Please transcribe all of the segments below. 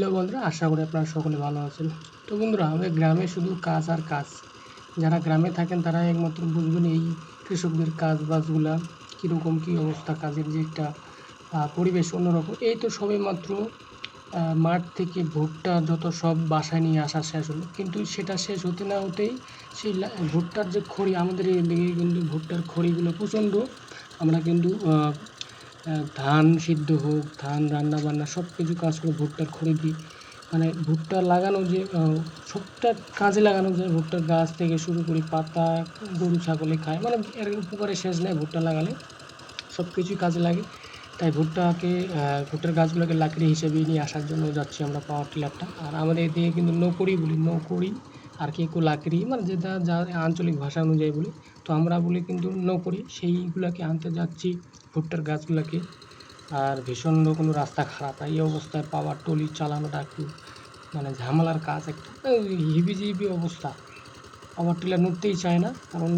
Hello বন্ধুরা, আশা করি আপনারা সকলে ভালো আছেন। তো বন্ধুরা, আমাদের গ্রামে শুধু কাজ আর কাজ। যারা গ্রামে থাকেন তারা একমাত্র বুঝবেন এই কৃষকদের কাজ বাজগুলা, কীরকম কী অবস্থা, কাজের যে একটা পরিবেশ অন্যরকম। এই তো সবে মাত্র মাঠ থেকে ভুট্টা যত সব বাসায় নিয়ে আসা শেষ হলো। কিন্তু সেটা শেষ হতে না হতেই সেই ভুট্টার যে খড়ি, আমাদের এই দিকে কিন্তু ভুট্টার খড়িগুলো প্রচণ্ড। আমরা কিন্তু ধান সিদ্ধ হোক, ধান রান্না বান্না, সব কিছু কাজ করে ভুট্টার খড়ি দিই। মানে ভুট্টা লাগানো যে সবটা কাজে লাগানো যায় ভুট্টার গাছ থেকে শুরু করে, পাতা, গরু, ছাগলে খায় মানে এর উপকারে শেষ নেই ভুট্টা লাগালে, সব কিছুই কাজে লাগে। তাই ভুট্টাকে ভুট্টার গাছগুলোকে লাকড়ি হিসেবে নিয়ে আসার জন্য যাচ্ছি আমরা পাওয়ার টিলারটা। আর আমাদের এদিকে কিন্তু নৌকরি বলি নৌকরি আর কেউ কেউ লাকড়ি মানে যেটা যা আঞ্চলিক ভাষা অনুযায়ী বলি, তো আমরা বলি কিন্তু নৌকরি। সেইগুলোকে আনতে যাচ্ছি, ভুট্টার গাছগুলোকে। আর ভীষণ কোনো রাস্তা খারাপ। এই অবস্থায় পাওয়ার টলি চালানোটা একটু মানে ঝামেলার কাজ একটা হিবি জিবি অবস্থা। পাওয়ার টিলার নড়তেই চায় না, কারণ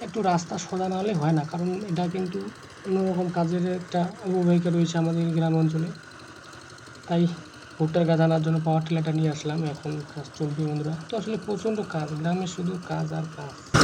একটু রাস্তা সোজা না হলে হয় না, কারণ এটা কিন্তু অন্যরকম কাজের একটা অববাহিকা রয়েছে আমাদের গ্রাম অঞ্চলে। তাই ভুট্টার গাছ আনার জন্য পাওয়ার টিলারটা নিয়ে আসলাম। এখন কাজ চলবে বন্ধুরা। তো আসলে প্রচণ্ড কাজ, গ্রামে শুধু কাজ আর কাজ।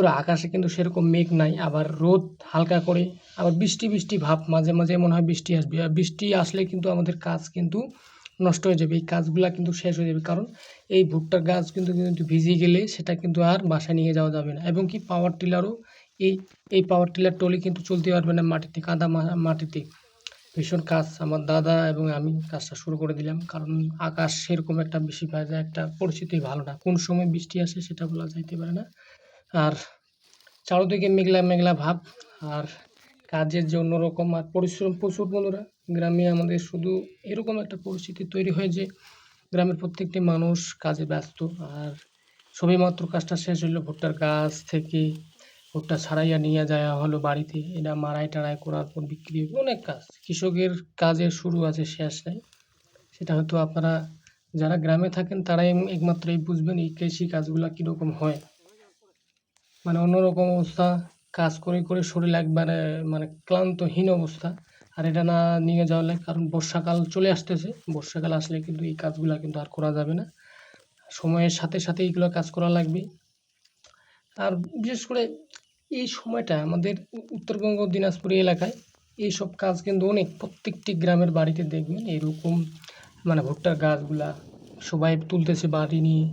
বন্ধুরা আকাশে কিন্তু সেরকম মেঘ নাই। আবার রোদ হালকা করে, আবার বৃষ্টি বৃষ্টি ভাব, মাঝে মাঝে মনে হয় বৃষ্টি আসবে। আর বৃষ্টি আসলে কিন্তু আমাদের কাজ কিন্তু নষ্ট হয়ে যাবে। এই কাজগুলা কিন্তু শেষ হয়ে যাবে। কারণ এই ভুট্টার গাছ কিন্তু কিন্তু ভিজে গেলে সেটা কিন্তু আর বাসায় নিয়ে যাওয়া যাবে না। এবং কি পাওয়ার টিলারও এই এই পাওয়ার টিলার টলি কিন্তু চলতে পারবে না মাটিতে, কাদা মাটিতে। ভীষণ কাজ। আমার দাদা এবং আমি কাজটা শুরু করে দিলাম। কারণ আকাশ সেরকম একটা বেশি বাজে একটা পরিস্থিতি ভালো না। কোন সময় বৃষ্টি আসে সেটা বলা যাইতে পারে না। আর চারোদিকে মেঘলা মেঘলা ভাব আর কাজের যে অন্যরকম আর পরিশ্রম প্রচুর বন্ধুরা। গ্রামে আমাদের শুধু এরকম একটা পরিস্থিতি তৈরি হয় যে গ্রামের প্রত্যেকটি মানুষ কাজে ব্যস্ত আর সবেমাত্র কাজটা শেষ হলো ভুট্টার গাছ থেকে ভুট্টা ছাড়াইয়া নিয়ে যাওয়া হলো বাড়িতে। এটা মারাই টাড়াই করার পর বিক্রি। অনেক কাজ। কৃষকের কাজের শুরু আছে, শেষ নাই। সেটা হয়তো আপনারা যারা গ্রামে থাকেন তারাই একমাত্র এই বুঝবেন এই কৃষি কাজগুলো কীরকম হয়। মানে অন্যরকম অবস্থা, কাজ করে করে শরীর একবারে মানে ক্লান্তহীন অবস্থা। আর এটা না নিয়ে যাওয়া লাগে, কারণ বর্ষাকাল চলে আসতেছে। বর্ষাকাল আসলে কিন্তু এই কাজগুলো কিন্তু আর করা যাবে না। সময়ের সাথে সাথে এইগুলো কাজ করা লাগবে। আর বিশেষ করে এই সময়টা আমাদের উত্তরবঙ্গ দিনাজপুর এলাকায় এইসব কাজ কিন্তু অনেক। প্রত্যেকটি গ্রামের বাড়িতে দেখবেন এরকম মানে ভুট্টার গাছগুলা সবাই তুলতেছে বাড়ি নিয়ে।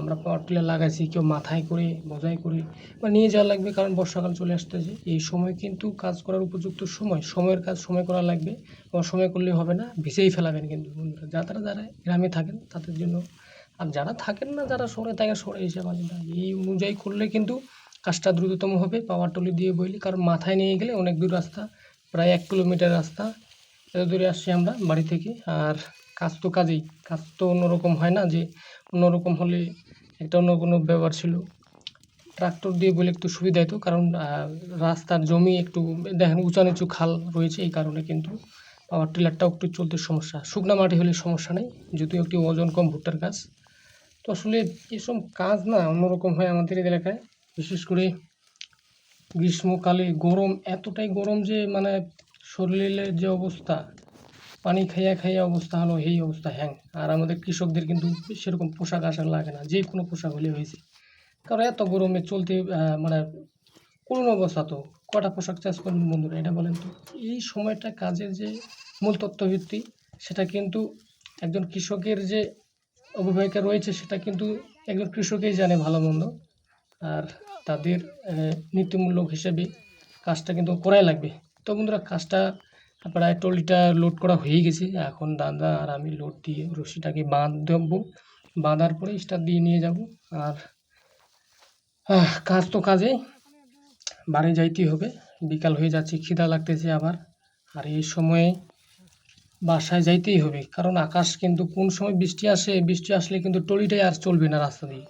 আমরা পাওয়ার টিলার লাগাইছি, কেউ মাথায় করে, বোঝাই করে, বা নিয়ে যাওয়া লাগবে, কারণ বর্ষাকাল চলে আসতেছে। এই সময় কিন্তু কাজ করার উপযুক্ত সময়, সময়ের কাজ সময় করা লাগবে, বা সময় করলে হবে না, ভিজেই ফেলাবেন কিন্তু বন্ধুরা। যারা যারা গ্রামে থাকেন, তাদের জন্য আর যারা থাকেন না, যারা শহরে থাকে, শহরে এসে মানে এই অনুযায়ী করলে কিন্তু কাজটা দ্রুততম হবে, পাওয়ার টলি দিয়ে বইলে, কারণ মাথায় নিয়ে গেলে অনেক দূর রাস্তা, প্রায় এক কিলোমিটার রাস্তা, এত দূরে আসছি আমরা বাড়ি থেকে, আর কাজ তো কাজেই, কাজ তো অন্যরকম হয় না যে অন্যরকম হলে একটা অন্য কোনো ব্যাপার ছিল। ট্রাক্টর দিয়ে বলে একটু সুবিধা হতো, কারণ রাস্তার জমি একটু, দেখেন উঁচা নিচু খাল রয়েছে এই কারণে কিন্তু পাওয়ার টিলারটাও একটু চলতে সমস্যা। শুকনা মাটি হলে সমস্যা নেই, যদিও একটি ওজন কম ভুট্টার কাজ তো আসলে এসব কাজ না অন্যরকম হয় আমাদের এলাকায়, বিশেষ করে গ্রীষ্মকালে গরম, এতটাই গরম যে মানে শরীরের যে অবস্থা পানি খাইয়া খাইয়া অবস্থা হলো, এই অবস্থা হ্যাং। আর আমাদের কৃষকদের কিন্তু সেরকম পোশাক আশাক লাগে না, যে কোনো পোশাক হলে হয়েছে। কারণ এত গরমে চলতে মানে করুণ অবস্থা তো, কটা পোশাক চাষ করবেন বন্ধুরা, এটা বলেন তো? এই সময়টা কাজের যে মূল তত্ত্বভিত্তি, সেটা কিন্তু একজন কৃষকের যে অববাহিকা রয়েছে, সেটা কিন্তু একজন কৃষকেই জানে ভালো মন্দ। আর তাদের নীতিমূলক হিসেবে কাজটা কিন্তু করাই লাগবে। তো বন্ধুরা, কাজটা প্রায় ট্রলিটা লোড করা হয়ে গেছে। এখন দাদা আর আমি লোড দিয়ে রশিটাকে বাঁধ দেবো বাঁধার পরে স্টার দিয়ে নিয়ে যাব। আর কাজ তো কাজে। বাড়ি যাইতেই হবে। বিকাল হয়ে যাচ্ছে, খিদা লাগতেছে আবার। আর এই সময়ে বাসায় যাইতেই হবে। কারণ আকাশ কিন্তু কোন সময় বৃষ্টি আসে, বৃষ্টি আসলে কিন্তু টলিটাই আর চলবে না রাস্তা দিয়ে।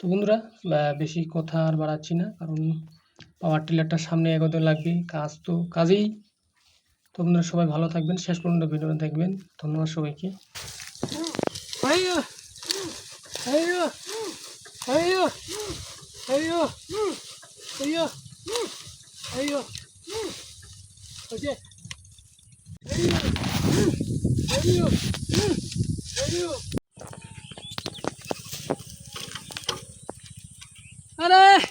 তো বন্ধুরা বেশি কথা আর বাড়াচ্ছি না। কারণ পাওয়ার টিলারটা সামনে এগোতে লাগবে। কাজ তো কাজেই। তো বন্ধুরা সবাই ভালো থাকবেন শেষ পর্যন্ত ভিডিও দেখবেন। ধন্যবাদ সবাইকে! আরে!